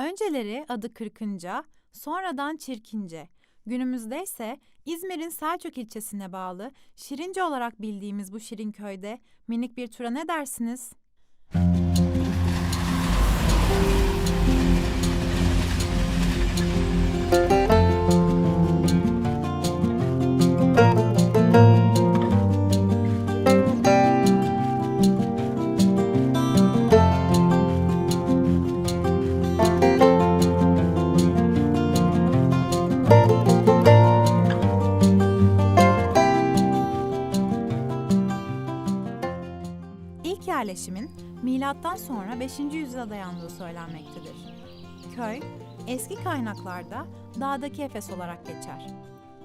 Önceleri adı Kırkınca, sonradan Çirkince. Günümüzde ise İzmir'in Selçuk ilçesine bağlı Şirince olarak bildiğimiz bu şirin köyde minik bir tura ne dersiniz? İlk yerleşimin milattan sonra 5. yüzyıla dayandığı söylenmektedir. Köy, eski kaynaklarda dağdaki Efes olarak geçer.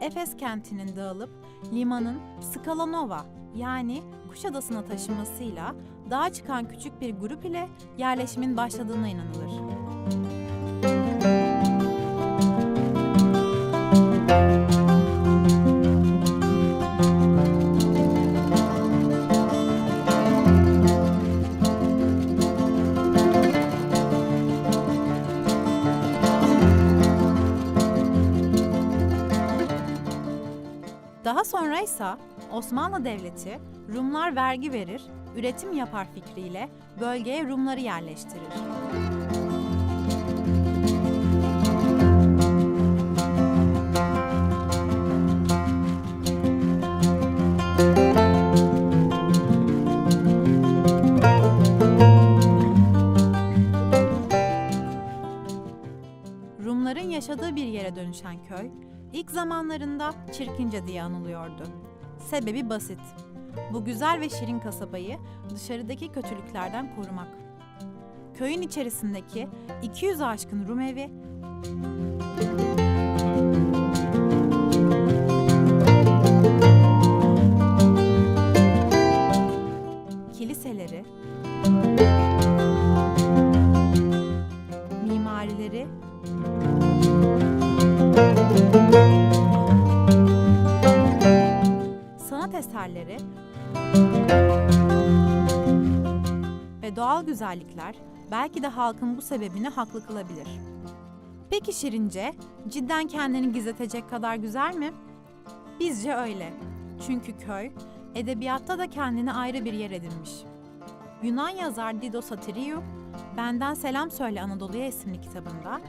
Efes kentinin dağılıp limanın Skalanova yani Kuşadası'na taşınmasıyla dağa çıkan küçük bir grup ile yerleşimin başladığına inanılır. Sonra ise Osmanlı Devleti Rumlar vergi verir, üretim yapar fikriyle bölgeye Rumları yerleştirir. Rumların yaşadığı bir yere dönüşen köy, ilk zamanlarında Çirkince diye anılıyordu. Sebebi basit. Bu güzel ve şirin kasabayı dışarıdaki kötülüklerden korumak. Köyün içerisindeki 200 aşkın Rum evi kiliseleri, güzellikler belki de halkın bu sebebini haklı kılabilir. Peki Şirince cidden kendini gizletecek kadar güzel mi? Bizce öyle. Çünkü köy edebiyatta da kendine ayrı bir yer edinmiş. Yunan yazar Dido Satiriou, Benden Selam Söyle Anadolu'ya isimli kitabında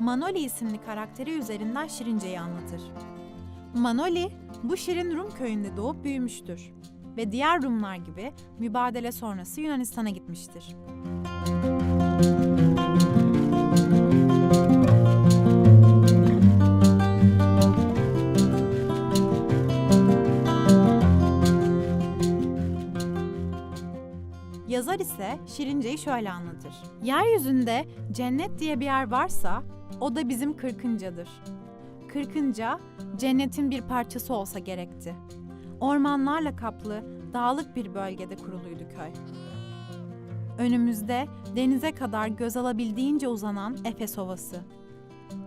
Manoli isimli karakteri üzerinden Şirince'yi anlatır. Manoli, bu şirin Rum köyünde doğup büyümüştür ve diğer Rumlar gibi mübadele sonrası Yunanistan'a gitmiştir. Yazar ise Şirince'yi şöyle anlatır. Yeryüzünde cennet diye bir yer varsa o da bizim Kırkınca'dır. Kırkınca cennetin bir parçası olsa gerekti. Ormanlarla kaplı, dağlık bir bölgede kuruluydu köy. Önümüzde denize kadar göz alabildiğince uzanan Efes Ovası.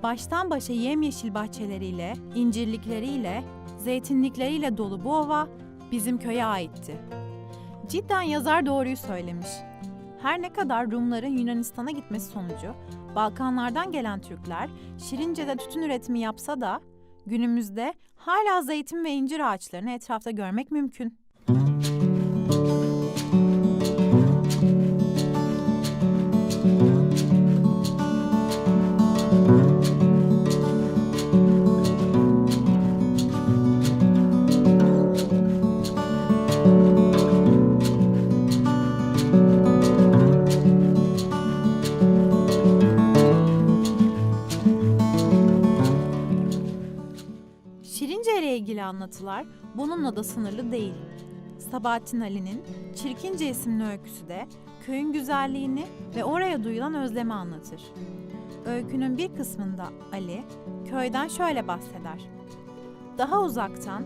Baştan başa yemyeşil bahçeleriyle, incirlikleriyle, zeytinlikleriyle dolu bu ova bizim köye aitti. Cidden yazar doğruyu söylemiş. Her ne kadar Rumların Yunanistan'a gitmesi sonucu Balkanlardan gelen Türkler Şirince'de tütün üretimi yapsa da günümüzde hala zeytin ve incir ağaçlarını etrafta görmek mümkün. Anlatılar bununla da sınırlı değil. Sabahattin Ali'nin Çirkince isimli öyküsü de köyün güzelliğini ve oraya duyulan özlemi anlatır. Öykünün bir kısmında Ali, köyden şöyle bahseder. Daha uzaktan,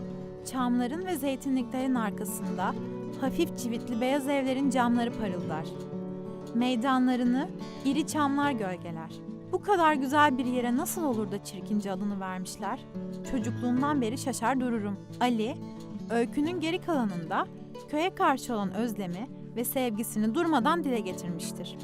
çamların ve zeytinliklerin arkasında hafif çivitli beyaz evlerin camları parıldar. Meydanlarını iri çamlar gölgeler. Bu kadar güzel bir yere nasıl olur da çirkince adını vermişler? Çocukluğumdan beri şaşar dururum. Ali, öykünün geri kalanında köye karşı olan özlemi ve sevgisini durmadan dile getirmiştir.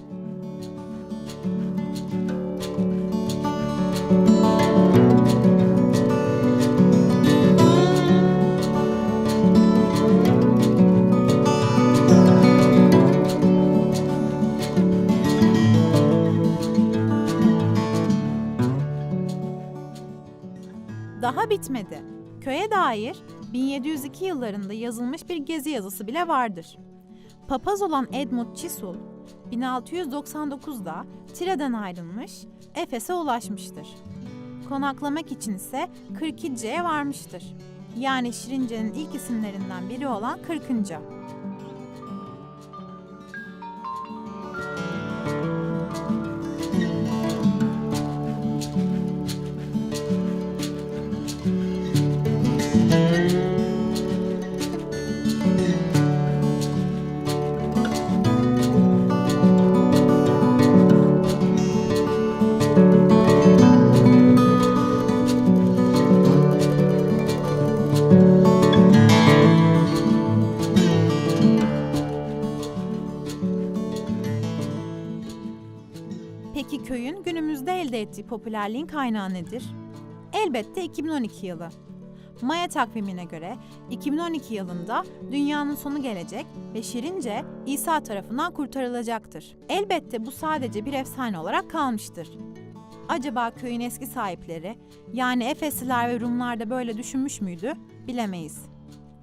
bitmedi. Köye dair 1702 yıllarında yazılmış bir gezi yazısı bile vardır. Papaz olan Edmund Chisul 1699'da Tire'den ayrılmış, Efes'e ulaşmıştır. Konaklamak için ise 42'ye varmıştır. Yani Şirince'nin ilk isimlerinden biri olan 40. elde ettiği popülerliğin kaynağı nedir? Elbette 2012 yılı. Maya takvimine göre 2012 yılında dünyanın sonu gelecek ve Şirince İsa tarafından kurtarılacaktır. Elbette bu sadece bir efsane olarak kalmıştır. Acaba köyün eski sahipleri yani Efesliler ve Rumlar da böyle düşünmüş müydü? Bilemeyiz.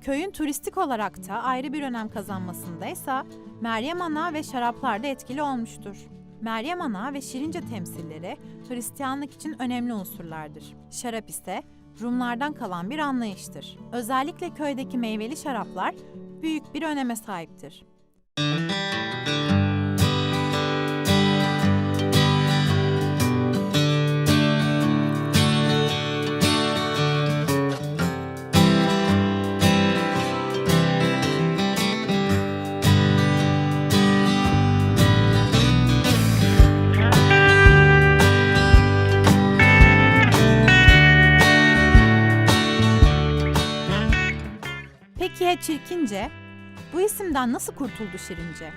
Köyün turistik olarak da ayrı bir önem kazanmasındaysa Meryem Ana ve şaraplar da etkili olmuştur. Meryem Ana ve Şirince temsilleri Hristiyanlık için önemli unsurlardır. Şarap ise Rumlardan kalan bir anlayıştır. Özellikle köydeki meyveli şaraplar büyük bir öneme sahiptir. Ya Çirkince? Bu isimden nasıl kurtuldu Şirince?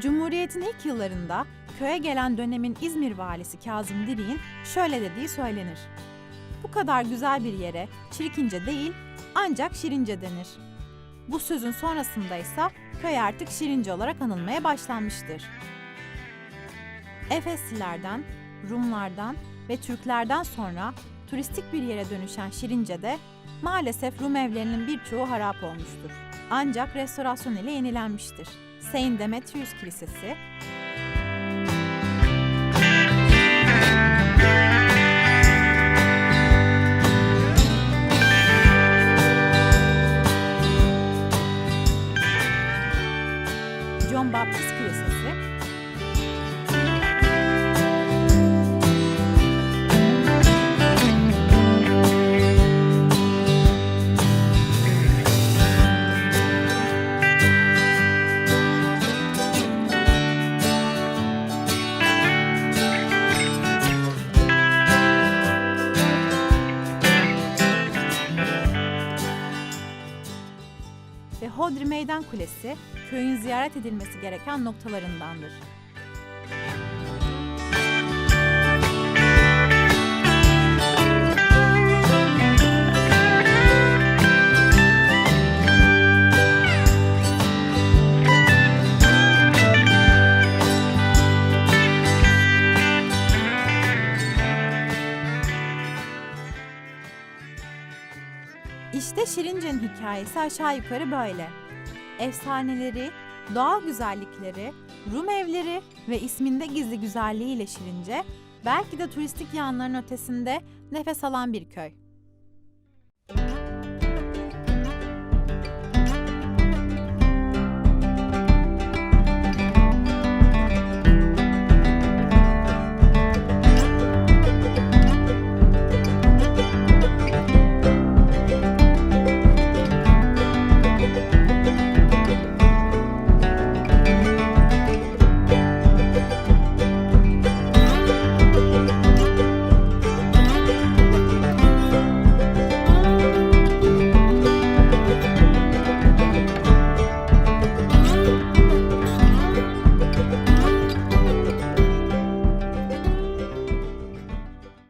Cumhuriyet'in ilk yıllarında köye gelen dönemin İzmir valisi Kazım Dirik'in şöyle dediği söylenir. Bu kadar güzel bir yere Çirkince değil ancak Şirince denir. Bu sözün sonrasında ise köy artık Şirince olarak anılmaya başlanmıştır. Efeslilerden, Rumlardan ve Türklerden sonra turistik bir yere dönüşen Şirince'de maalesef Rum evlerinin birçoğu harap olmuştur. Ancak restorasyon ile yenilenmiştir. Saint Demetrius Kilisesi, John Baptist Kilisesi, Meydan Kulesi köyün ziyaret edilmesi gereken noktalarındandır. İşte Şirince'nin hikayesi aşağı yukarı böyle. Efsaneleri, doğal güzellikleri, Rum evleri ve isminde gizli güzelliğiyle Şirince, belki de turistik yanların ötesinde nefes alan bir köy.